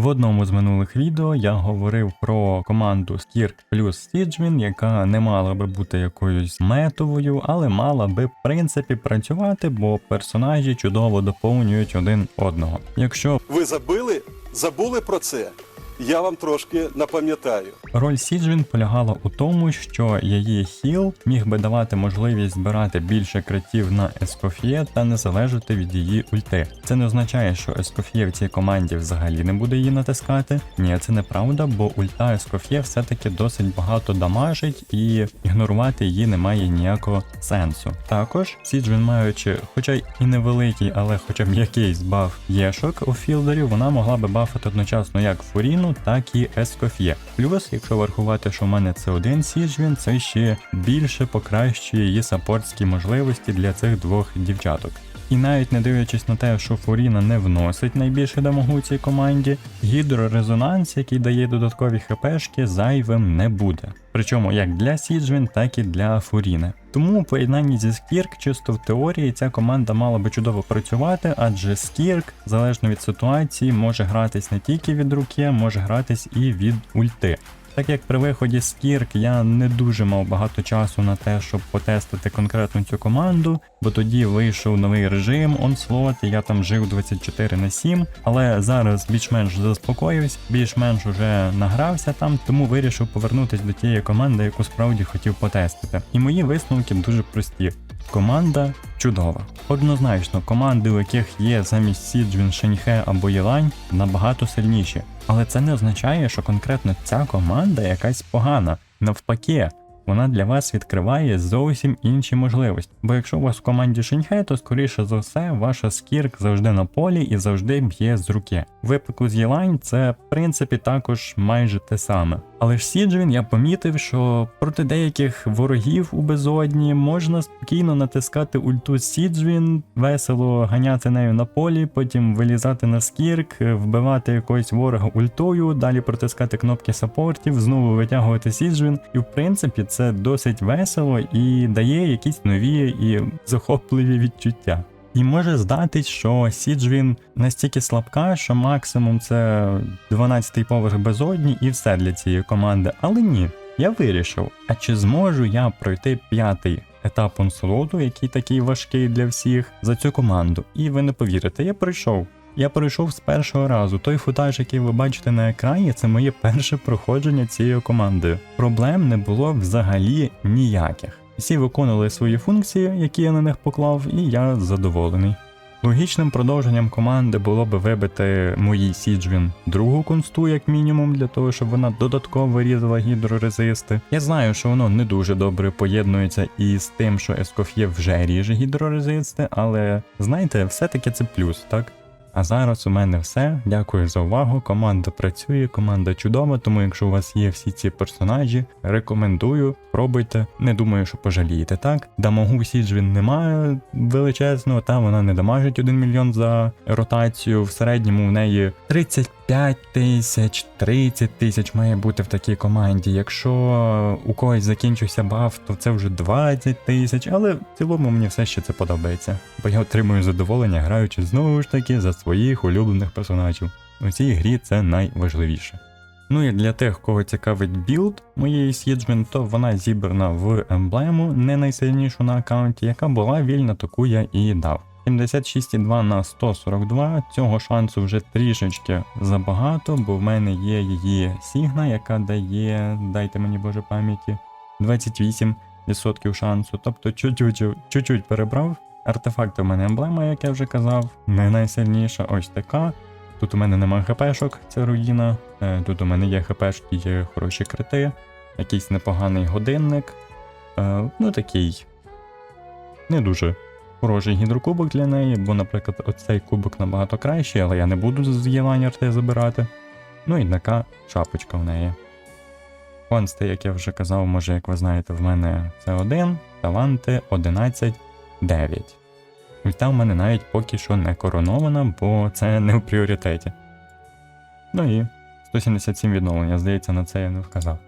В одному з минулих відео я говорив про команду Skirk плюс Siegmin, яка не мала би бути якоюсь метовою, але мала би в принципі працювати, бо персонажі чудово доповнюють один одного. Якщо Ви забили? Забули про це? Я вам трошки напам'ятаю. Роль Сіджвін полягала у тому, що її хіл міг би давати можливість збирати більше критів на Ескоф'є та не залежати від її ульти. Це не означає, що Ескоф'є в цій команді взагалі не буде її натискати. Ні, це неправда, бо ульта Ескоф'є все-таки досить багато дамажить і ігнорувати її немає ніякого сенсу. Також Сіджвін, маючи, хоча й і невеликий, але хоча б якийсь баф єшок у філдері, вона могла би бафати одночасно як Фуріну, так і Ескоф'є. Плюс, якщо врахувати, що в мене це один Сіджвін, це ще більше покращує її саппортські можливості для цих двох дівчаток. І навіть не дивлячись на те, що Фуріна не вносить найбільше дамагу цій команді, гідрорезонанс, який дає додаткові хпшки, зайвим не буде. Причому як для Сіджвін, так і для Фуріни. Тому у поєднанні зі Скірк, чисто в теорії, ця команда мала би чудово працювати, адже Скірк, залежно від ситуації, може гратись не тільки від руки, може гратись і від ульти. Так як при виході з Кірк я не дуже мав багато часу на те, щоб потестити конкретно цю команду, бо тоді вийшов новий режим Onslaught, і я там жив 24 на 7, але зараз більш-менш заспокоївся, більш-менш уже награвся там, тому вирішив повернутися до тієї команди, яку справді хотів потестити. І мої висновки дуже прості. Команда чудова. Однозначно, команди, у яких є замість Сіджвін, Шеньхе або Єлань, набагато сильніші. Але це не означає, що конкретно ця команда якась погана. Навпаки, вона для вас відкриває зовсім інші можливості. Бо якщо у вас в команді Шеньхе, то скоріше за все ваша скірк завжди на полі і завжди б'є з руки. Випадку з Єлань це в принципі також майже те саме. Але ж Сіджвін я помітив, що проти деяких ворогів у безодні можна спокійно натискати ульту Сіджвін, весело ганяти нею на полі, потім вилізати на скірк, вбивати якогось ворога ультою, далі протискати кнопки саппортів, знову витягувати Сіджвін. І в принципі це досить весело і дає якісь нові і захопливі відчуття. І може здатись, що Сіджвін настільки слабка, що максимум це 12-й поверх безодні і все для цієї команди. Але ні, я вирішив, а чи зможу я пройти п'ятий етап онслоту, який такий важкий для всіх, за цю команду. І ви не повірите, я пройшов. Я пройшов з першого разу. Той футаж, який ви бачите на екрані, це моє перше проходження цією командою. Проблем не було взагалі ніяких. Всі виконували свої функції, які я на них поклав, і я задоволений. Логічним продовженням команди було би вибити моїй Сіджвін другу консту, як мінімум, для того, щоб вона додатково різала гідрорезисти. Я знаю, що воно не дуже добре поєднується із тим, що Ескоф'є вже ріже гідрорезисти, але знаєте, все-таки це плюс, так? А зараз у мене все. Дякую за увагу. Команда працює, команда чудова, тому якщо у вас є всі ці персонажі, рекомендую, пробуйте. Не думаю, що пожалієте, так? Дамагу Сіджвін немає величезного, та вона не дамажить 1 мільйон за ротацію. В середньому в неї 35 тисяч, 30 тисяч має бути в такій команді. Якщо у когось закінчився баф, то це вже 20 тисяч, але в цілому мені все ще це подобається. Бо я отримую задоволення, граючи знову ж таки за своїх улюблених персонажів. У цій грі це найважливіше. Ну і для тих, кого цікавить білд моєї Сіджмен, то вона зібрана в емблему, не найсильнішу на аккаунті, яка була вільна, таку я і дав. 76,2 на 142. Цього шансу вже трішечки забагато, бо в мене є її Сігна, яка дає, дайте мені Боже пам'яті, 28% шансу. Тобто чуть-чуть перебрав. Артефакти у мене емблема, як я вже казав, не найсильніша, ось така. Тут у мене нема хпшок, це руїна. Е, Тут у мене є хпшки, є хороші крити, якийсь непоганий годинник. Е, Ну такий. Не дуже хороший гідрокубок для неї, бо, наприклад, оцей кубок набагато кращий, але я не буду з Єлані арте забирати. Ну і така шапочка в неї. Консти, як я вже казав, може, як ви знаєте, в мене це 1, таланти 11, 9. Ульта в мене навіть поки що не коронована, бо це не в пріоритеті. Ну і 177 відновлення, здається, на це я не вказав.